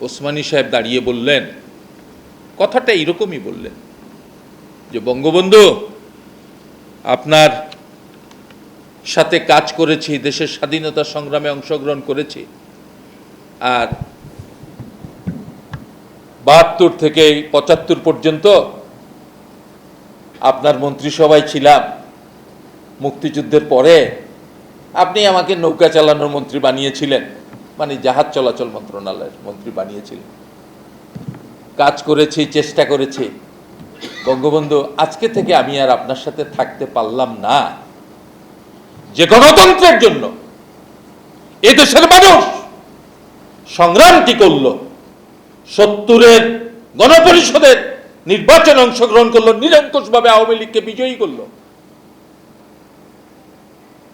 ওসমানী সাহেব দাঁড়িয়ে বললেন, কথাটা এরকমই বললেন যে, বঙ্গবন্ধু, আপনার সাথে কাজ করেছি, দেশের স্বাধীনতা সংগ্রামে অংশগ্রহণ করেছি আর বাহাত্তর থেকে পঁচাত্তর পর্যন্ত আপনার মন্ত্রিসভায় ছিলাম। মুক্তিযুদ্ধের পরে আপনি আমাকে নৌকা চালানোর মন্ত্রী বানিয়েছিলেন। মানে জাহাজ চলাচল মন্ত্রণালয়ের মন্ত্রী বানিয়েছিলেন। কাজ করেছি, চেষ্টা করেছি। বঙ্গবন্ধু, আজকে থেকে আমি আর আপনার সাথে থাকতে পারলাম না। যে গণতন্ত্রের জন্য এদেশের মানুষ সংগ্রামটি করল, সত্তরের গণপরিষদের নির্বাচনে অংশগ্রহণ করল, নিরঙ্কুশভাবে আওয়ামী লীগকে বিজয়ী করল।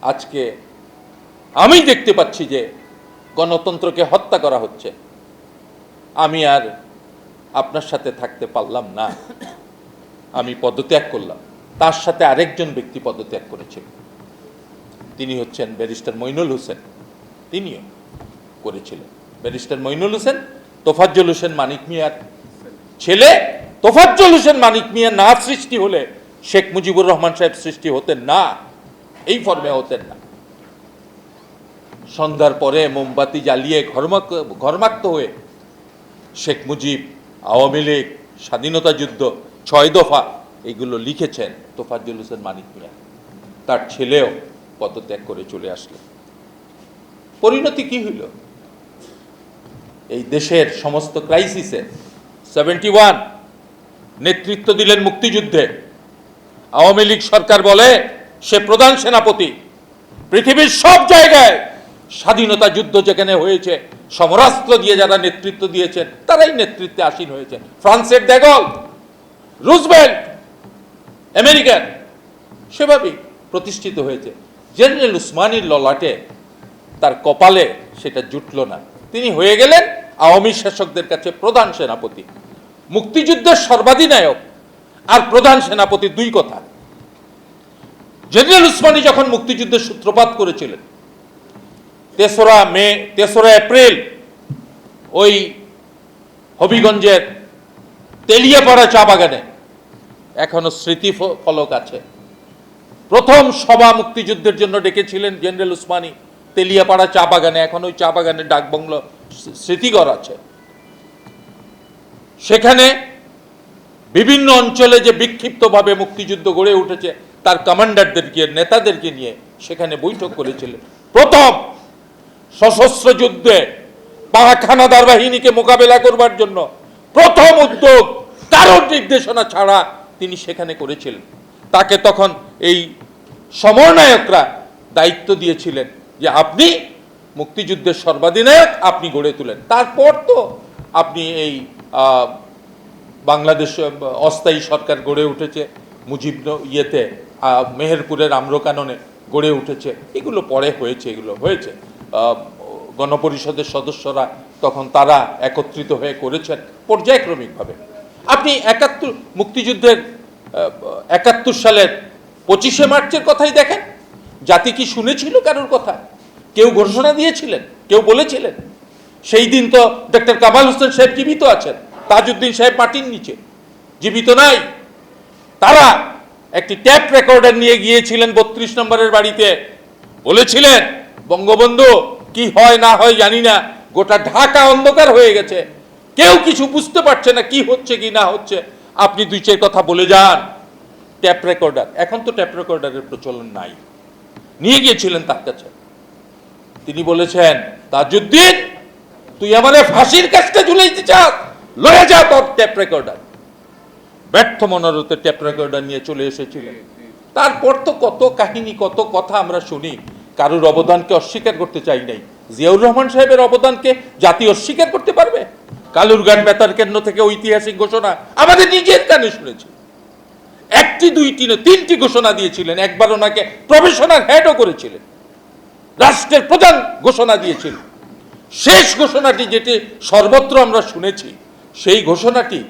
আজকে আমি দেখতে পাচ্ছি যে গণতন্ত্রকে হত্যা করা হচ্ছে। আমি আর আপনার সাথে থাকতে পারলাম না। আমি পদত্যাগ করলাম। তার সাথে আরেকজন ব্যক্তি পদত্যাগ করেছিল। তিনি হচ্ছেন ব্যারিস্টার মইনুল হোসেন। তিনিও করেছিলেন। ব্যারিস্টার মইনুল হোসেন, তোফাজ্জল হোসেন মানিক মিয়ার ছেলে। তোফাজ্জল হোসেন মানিক মিয়া না সৃষ্টি হলে শেখ মুজিবুর রহমান সাহেব সৃষ্টি হতেন না। এই ফর্মে হতেন না। সন্ধ্যার পরে মোমবাতি জ্বালিয়ে ঘরমাক, ঘরমাক্ত হয়ে শেখ মুজিব, আওয়ামী লীগ, স্বাধীনতা যুদ্ধ, ছয় দফা এগুলো লিখেছেন তোফাজ্জল হোসেন মানিক মিয়া তার ছেলেও পদত্যাগ করে চলে আসলো। পরিণতি কি হইল? এই দেশের সমস্ত ক্রাইসিসে সেভেন্টি ওয়ান নেতৃত্ব দিলেন মুক্তিযুদ্ধে। আওয়ামী লীগ সরকার বলে সে প্রধান সেনাপতি। পৃথিবীর সব জায়গায় স্বাধীনতা যুদ্ধ যেখানে হয়েছে, সমরাস্ত্র দিয়ে যারা নেতৃত্ব দিয়েছেন, তারাই নেতৃত্বে আসীন হয়েছে ফ্রান্সের দেগল রুজবেল্ট আমেরিকান সেভাবেই প্রতিষ্ঠিত হয়েছে। জেনারেল উসমানীর ললাটে তার কপালে সেটা জুটল না। তিনি হয়ে গেলেন আওয়ামী শাসকদের কাছে প্রধান সেনাপতি। মুক্তিযুদ্ধের সর্বাধিনায়ক আর প্রধান সেনাপতি দুই কথা। জেনারেল উসমানী যখন মুক্তিযুদ্ধের সূত্রপাত করেছিলেন তেসরা মে, তেসরা এপ্রিল, ওই হবিগঞ্জের তেলিয়াপাড়া চা বাগানে এখনও স্মৃতি ফলক আছে। প্রথম সভা মুক্তিযুদ্ধের জন্য ডেকেছিলেন জেনারেল উসমানী তেলিয়াপাড়া চা বাগানে। এখন ওই চা বাগানে ডাকবাংলো স্মৃ- স্মৃতিঘর আছে। সেখানে বিভিন্ন অঞ্চলে যে বিক্ষিপ্তভাবে মুক্তিযুদ্ধ গড়ে উঠেছে, তার কমান্ডারদেরকে, নেতাদেরকে নিয়ে সেখানে বৈঠক করেছিলেন। প্রথম সশস্ত্র যুদ্ধে পাখানাদার বাহিনীকে মোকাবেলা করবার জন্য প্রথম উদ্যোগ কারোর নির্দেশনা ছাড়া তিনি সেখানে করেছিলেন। তাকে তখন এই সমরনায়করা দায়িত্ব দিয়েছিলেন যে আপনি মুক্তিযুদ্ধের সর্বাধিনায়ক, আপনি গড়ে তুলেন। তারপর তো আপনি এই বাংলাদেশ অস্থায়ী সরকার গড়ে উঠেছে, মুজিব ইয়েতে মেহেরপুরের আম্রকাননে গড়ে উঠেছে। এগুলো পরে হয়েছে, এগুলো হয়েছে। গণপরিষদের সদস্যরা তখন তারা একত্রিত হয়ে করেছেন পর্যায়ক্রমিকভাবে। আপনি একাত্তর, মুক্তিযুদ্ধের একাত্তর সালের পঁচিশে মার্চের কথাই দেখেন। জাতি কি শুনেছিল কারোর কথা? কেউ ঘোষণা দিয়েছিলেন, কেউ বলেছিলেন? সেই দিন তো ডক্টর কামাল হোসেন সাহেব জীবিত আছেন, তাজউদ্দিন সাহেব মাটির নিচে। জীবিত নাই। তারা একটি ট্যাপ রেকর্ডার নিয়ে গিয়েছিলেন বত্রিশ নম্বরের বাড়িতে। বলেছিলেন বঙ্গবন্ধু, কি হয় না হয় জানি না। গোটা ঢাকা অন্ধকার হয়ে গেছে। কেউ কিছু বুঝতে পারছে না কি হচ্ছে কি না হচ্ছে। আপনি দুই চার কথা বলে যান। ট্যাপ রেকর্ডার, এখন তো ট্যাপ রেকর্ডারের প্রচলন নাই। নিয়ে গিয়েছিলেন তার কাছে। তিনি বলেছেন, তাজউদ্দিন, তুই আমাদের ফাঁসির কাজটা দিতে চাস? লয়ে যা তোর ট্যাপ রেকর্ডার। ব্যর্থ মনোরথের ট্যাপ রেকর্ডার নিয়ে চলে এসেছিলেন। তারপর তো কত কাহিনী, কত কথা আমরা শুনি। কারোর অবদানকে অস্বীকার করতে চাই নাই। জিয়াউর রহমান সাহেবের অবদানকে জাতি অস্বীকার করতে পারবে? কালুরঘাট বেতার কেন্দ্র থেকে ঐতিহাসিক ঘোষণা আমাদের নিজের কানে শুনেছি। একটি, দুইটি তিনটি ঘোষণা দিয়েছিলেন একবার ওনাকে প্রফেশনাল হেডও করেছিলেন। রাষ্ট্রের প্রধান ঘোষণা দিয়েছিল। শেষ ঘোষণাটি যেটি সর্বত্র আমরা শুনেছি, সেই ঘোষণাটি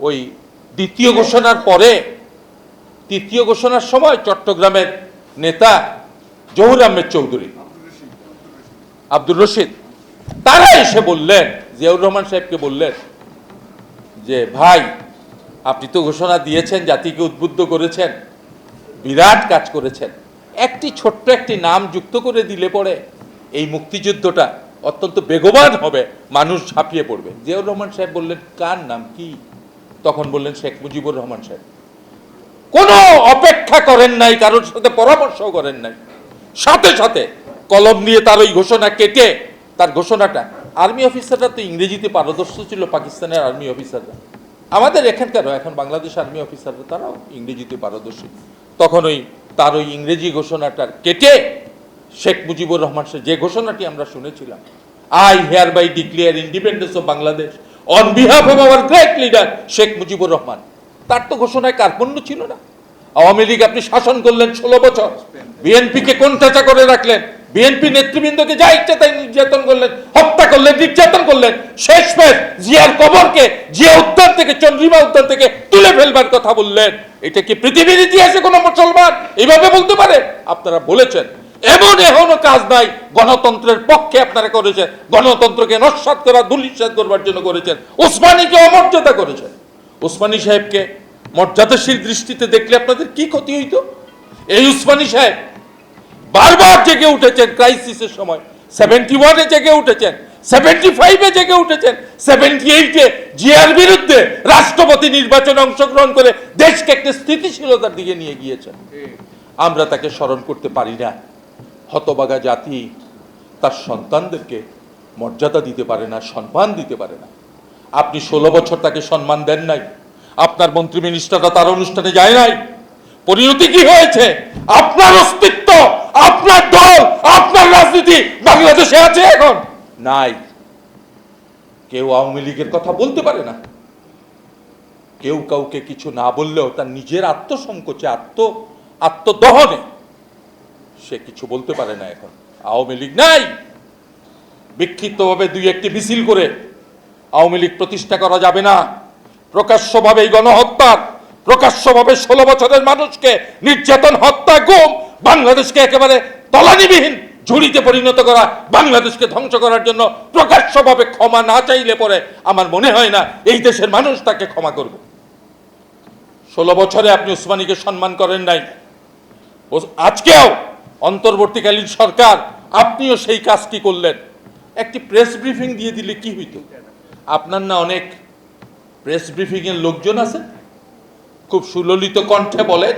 ওই দ্বিতীয় ঘোষণার পরে, তৃতীয় ঘোষণার সময় চট্টগ্রামের নেতা জহুর আহমেদ চৌধুরী, আব্দুর রশিদ, তারা এসে বললেন, জিয়াউর রহমান সাহেবকে বললেন যে, ভাই, আপনি তো ঘোষণা দিয়েছেন, জাতিকে উদ্বুদ্ধ করেছেন, বিরাট কাজ করেছেন। একটি ছোট্ট একটি নাম যুক্ত করে দিলে পরে এই মুক্তিযুদ্ধটা অত্যন্ত বেগবান হবে, মানুষ ঝাঁপিয়ে পড়বে। জিয়াউর রহমান সাহেব বললেন, কার নাম কি? তখন বললেন, শেখ মুজিবুর রহমান সাহেব। কোনো অপেক্ষা করেন নাই, কারোর সাথে পরামর্শ করেন নাই। সাথে সাথে কলম নিয়ে তার ওই ঘোষণা কেটে তার ঘোষণাটা। আর্মি অফিসাররা তো ইংরেজিতে পারদর্শী ছিল, পাকিস্তানের আর্মি অফিসাররা আমাদের এখানকারও এখন বাংলাদেশ আর্মি অফিসাররা তারাও ইংরেজিতে পারদর্শী। তখন ওই, তার ওই ইংরেজি ঘোষণাটা কেটে শেখ মুজিবুর রহমান যে ঘোষণাটি আমরা শুনেছিলাম। I hereby declare independence of Bangladesh on behalf of our great leader Sheikh Mujibur Rahman. তার তো ঘোষণায় কার্পণ্য ছিল না। আওয়ামী লীগ আপনি শাসন করলেন ষোলো বছর। বিএনপিকে কোণঠাসা করে রাখলেন? বিএনপি নেতৃবৃন্দকে যা ইচ্ছা তাই নির্যাতন করলেন, হত্যা করলেন, নির্যাতন করলেন। শেষ পেশ জিয়ার কবরকে, জিয়া উদ্যান থেকে, চন্দ্রিমা উদ্যান থেকে তুলে ফেলবার কথা বললেন। এটা কি পৃথিবীর ইতিহাসে কোনো মুসলমান? এইভাবে বলতে পারে? আপনারা বলেছেন। এমন এখনও কাজ নাই, গণতন্ত্রের পক্ষে আপনারা করেছেন। গণতন্ত্রকে নস্বাত করা দুলিশ্বাত করবার জন্য করেছেন। উসমানীকে অমর্যাদা করেছেন। উসমানী সাহেবকে মর্যাদাশীল দৃষ্টিতে দেখলে আপনাদের কি ক্ষতি হইতো? এই উসমানী সাহেব বারবার জেগে উঠেছেন ক্রাইসিসের সময়। সেভেন্টি ওয়ানে জেগে উঠেছেন সেভেন্টি ফাইভে জেগে উঠেছেন সেভেন্টি এইটে জিয়ার বিরুদ্ধে রাষ্ট্রপতি নির্বাচনে অংশগ্রহণ করে দেশকে একটা স্থিতিশীলতার দিকে নিয়ে গিয়েছেন। আমরা তাকে স্মরণ করতে পারি না। হতবাগা জাতি তার সন্তানদেরকে মর্যাদা দিতে পারে না, সম্মান দিতে পারে না। আপনি ষোলো বছর তাকে সম্মান দেন নাই। আপনার মন্ত্রী মিনিস্টাররা তার অনুষ্ঠানে যায় নাই। পরিণতি কি হয়েছে? আপনার অস্তিত্ব, আপনার দল, আপনার রাজনীতি বাংলাদেশে আছে এখন? নাই। কেউ আওয়ামী লীগের কথা বলতে পারে না। কেউ কাউকে কিছু না বললেও তার নিজের আত্মসংকোচে, আত্ম, আত্মদহনে সে কিছু বলতে পারে না এখন। আওয়ামী লীগ নাই। বিক্ষিপ্তভাবে দুই একটি মিছিল করে আওয়ামী লীগ প্রতিষ্ঠা করা যাবে না। প্রকাশ্যভাবে এই গণহত্যার, প্রকাশ্যভাবে ষোলো বছরের মানুষকে নির্যাতন, হত্যা, গুম বাংলাদেশকে একেবারে তলানিবিহীন ঝুড়িতে পরিণত করা, বাংলাদেশকে ধ্বংস করার জন্য প্রকাশ্যভাবে ক্ষমা না চাইলে পরে আমার মনে হয় না এই দেশের মানুষ তাকে ক্ষমা করবে। ষোলো বছরে আপনি উসমানীকে সম্মান করেন নাই। আজকেও অন্তর্বর্তীকালীন সরকার আপনিও সেই কাজটি করলেন? একটি প্রেস ব্রিফিং দিয়ে দিলে কি হইতো? আপনার না অনেক প্রেস ব্রিফিং এর লোকজন আছেন খুব সুললিত কণ্ঠে বলেন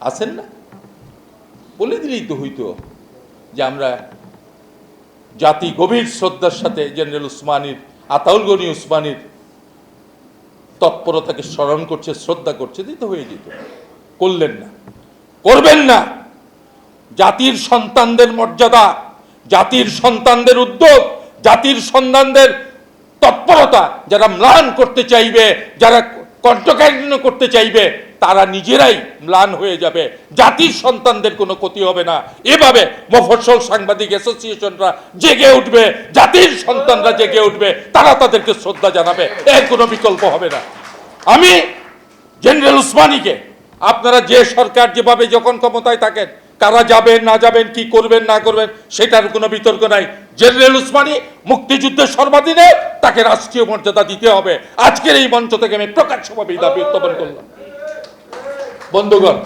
আছেন না? বলে দিলেই তো হইতো যে আমরা জাতি গভীর শ্রদ্ধার সাথে জেনারেল উসমানীর, আতাউল গনি উসমানীর তৎপরতাকে স্মরণ করছে, শ্রদ্ধা করছে, দিতে হয়ে যেত। করলেন না। করবেন না। জাতির সন্তানদের মর্যাদা, জাতির সন্তানদের উদ্যোগ, জাতির সন্তানদের তৎপরতা যারা ম্লান করতে চাইবে, যারা কণ্ঠকাঠিন্য করতে চাইবে, তারা নিজেরাই ম্লান হয়ে যাবে। জাতির সন্তানদের কোনো ক্ষতি হবে না। এভাবে মফস্বল সাংবাদিক অ্যাসোসিয়েশনরা জেগে উঠবে, জাতির সন্তানরা জেগে উঠবে, তারা তাদেরকে শ্রদ্ধা জানাবে। এর কোনো বিকল্প হবে না। আমি জেনারেল উসমানীকে, আপনারা যে সরকার যেভাবে যখন ক্ষমতায় থাকেন কারা যাবেন, না যাবেন, কি করবেন, না করবেন, সেটার কোনো বিতর্ক নাই। জেনারেল উসমানী মুক্তিযুদ্ধের সর্বাধীনে তাকে রাষ্ট্রীয় মর্যাদা দিতে হবে। আজকের এই মঞ্চ থেকে আমি প্রকাশ্যভাবে দাবি উত্থাপন করলাম। বন্ধুগণ,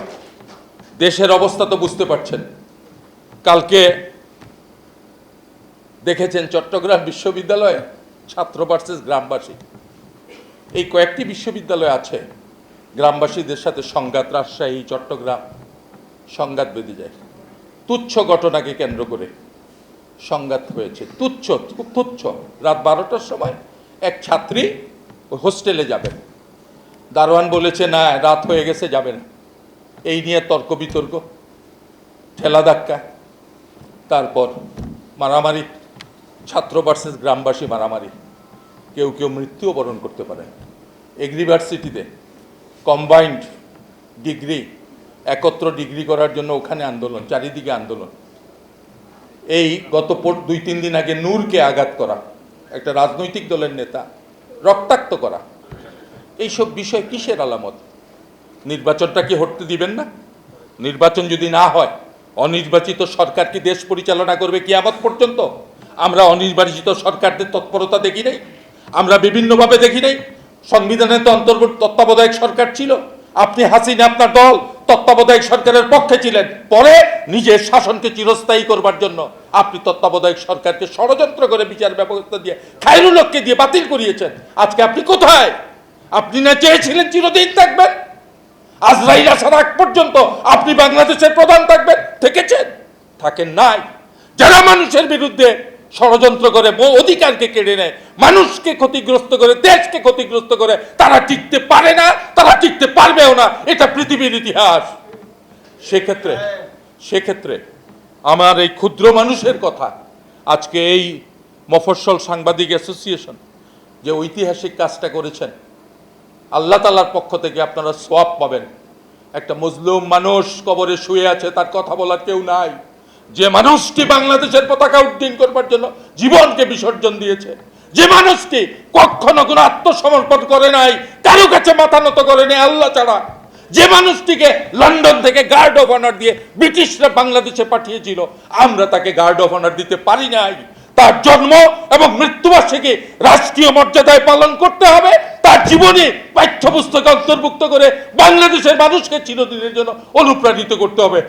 দেশের অবস্থা তো বুঝতে পারছেন। কালকে দেখেছেন চট্টগ্রাম বিশ্ববিদ্যালয়ে ছাত্র ভার্সেস গ্রামবাসী। এই কয়েকটি বিশ্ববিদ্যালয় আছে। গ্রামবাসীদের সাথে সংঘাত, রাজশাহী, চট্টগ্রাম। সংঘাত বেঁধে যায়। তুচ্ছ ঘটনাকে কেন্দ্র করে সংঘাত হয়েছে। তুচ্ছ, খুব তুচ্ছ। রাত বারোটার সময় এক ছাত্রী হোস্টেলে যাবেন। দারোয়ান বলেছে, না, রাত হয়ে গেছে, যাবে না। এই নিয়ে তর্ক বিতর্ক, ঠেলা ধাক্কা। তারপর মারামারি, ছাত্র ভার্সেস গ্রামবাসী মারামারি। কেউ কেউ মৃত্যুও বরণ করতে পারে। এগ্রিভার্সিটিতে কম্বাইন্ড ডিগ্রি একত্র ডিগ্রি করার জন্য ওখানে আন্দোলন, চারিদিকে আন্দোলন। এই গত দুই, তিন দিন আগে নূরকে আঘাত করা, একটা রাজনৈতিক দলের নেতা, রক্তাক্ত করা। এইসব বিষয় কিসের আলামত? নির্বাচনটা কি হটতে দিবেন না? নির্বাচন যদি না হয়, অনির্বাচিত সরকার কি দেশ পরিচালনা করবে কি কিয়ামত পর্যন্ত? আমরা অনির্বাচিত সরকারদের তৎপরতা দেখি নাই। আমরা বিভিন্নভাবে দেখি নাই। সংবিধানে তো অন্তর্বর্তী তত্ত্বাবধায়ক সরকার ছিল। আপনি হাসিনা, আপনার দল তত্ত্বাবধায়ক সরকারের পক্ষে ছিলেন। পরে নিজের শাসনকে চিরস্থায়ী করবার জন্য আপনি তত্ত্বাবধায়ক সরকারকে ষড়যন্ত্র করে বিচার ব্যবস্থা দিয়ে খায়রুলককে দিয়ে বাতিল করিয়েছেন। আজকে আপনি কোথায়? আপনি না চেয়েছিলেন চিরদিন থাকবেন? আজরাইল আসার আগ পর্যন্ত আপনি বাংলাদেশের প্রধান থাকবেন, থেকেছেন? থাকেন নাই। যারা মানুষের বিরুদ্ধে ষড়যন্ত্র করে অধিকারকে কেড়ে নেয়, মানুষকে ক্ষতিগ্রস্ত করে, দেশকে ক্ষতিগ্রস্ত করে, তারা টিকতে পারে না, তারা টিকতে পারবেও না, এটা পৃথিবীর ইতিহাস। সেক্ষেত্রে সেক্ষেত্রে আমার এই ক্ষুদ্র মানুষের কথা, আজকে এই মফস্বল সাংবাদিক অ্যাসোসিয়েশন যে ঐতিহাসিক কাজটা করেছেন, আল্লাহ তালার পক্ষ থেকে আপনারা সোয়াব পাবেন। একটা মজলুম মানুষ কবরে শুয়ে আছে, তার কথা বলার কেউ নাই। যে মানুষটি বাংলাদেশের পতাকা উড্ডীন করবার জন্য জীবনকে বিসর্জন দিয়েছে, যে মানুষটি কখনো কোনো আত্মসমর্পণ করে নাই, কারও কাছে মাথা নত করে নাই আল্লাহ ছাড়া, যে মানুষটিকে লন্ডন থেকে গার্ড অফ অনার দিয়ে ব্রিটিশরা বাংলাদেশে পাঠিয়েছিল, আমরা তাকে গার্ড অফ অনার দিতে পারি নাই। তার জন্ম এবং মৃত্যুবার্ষিকী রাষ্ট্রীয় মর্যাদায় পালন করতে হবে, তার জীবনে পাঠ্যপুস্তকে অন্তর্ভুক্ত করে বাংলাদেশের মানুষকে চিরদিনের জন্য অনুপ্রাণিত করতে হবে।